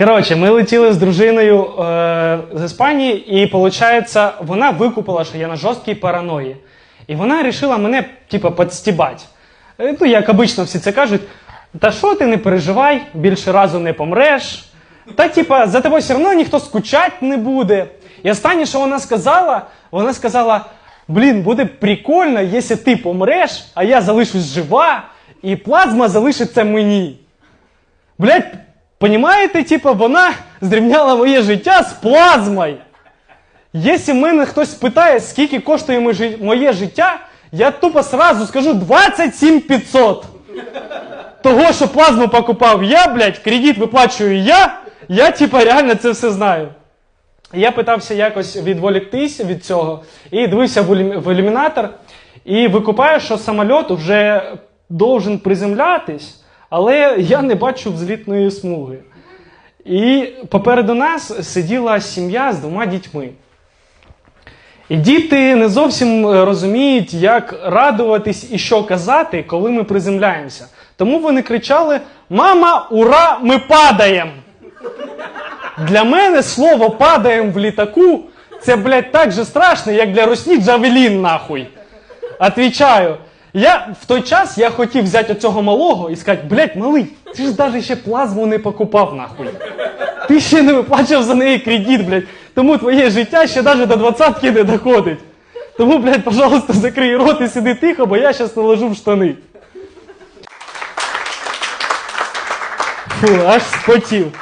Коротше, ми летіли з дружиною е, з Іспанії, і виходить, вона викупила, що я на жорсткій параної. І вона вирішила мене, типа, підстібати. Е, Ну, як обично всі це кажуть, та що ти не переживай, більше разу не помреш. Та, типа, за тобою все одно ніхто скучать не буде. І останнє, що вона сказала, вона сказала: блін, буде прикольно, якщо ти помреш, а я залишусь жива, і плазма залишиться мені. Блять, понімаєте, типа, вона зрівняла моє життя з плазмою. Якщо мене хтось спитає, скільки коштує моє життя, я тупо сразу скажу 27 500. Того, що плазму покупав я, блядь, кредит виплачую я, я типа реально це все знаю. Я питався якось відволіктись від цього і дивився в ілюмінатор і викупаю, що самоліт вже должен приземлятись, але я не бачу взлітної смуги. І попереду нас сиділа сім'я з двома дітьми. І діти не зовсім е, розуміють, як радуватись і що казати, коли ми приземляємося. Тому вони кричали: Мама, ура, ми падаємо! Для мене слово падаємо в літаку це, блядь, так же страшно, як для Росні Джавелін, нахуй. Отвічаю. Я в той час я хотів взяти оцього малого і сказати, блядь, малий, ти ж навіть ще плазму не покупав, нахуй. Ти ще не виплачував за неї кредит, блядь. Тому твоє життя ще навіть до двадцятки не доходить. Тому, блядь, пожалуйста, закрий рот і сиди тихо, бо я зараз наложу в штани. Фу, аж спотів.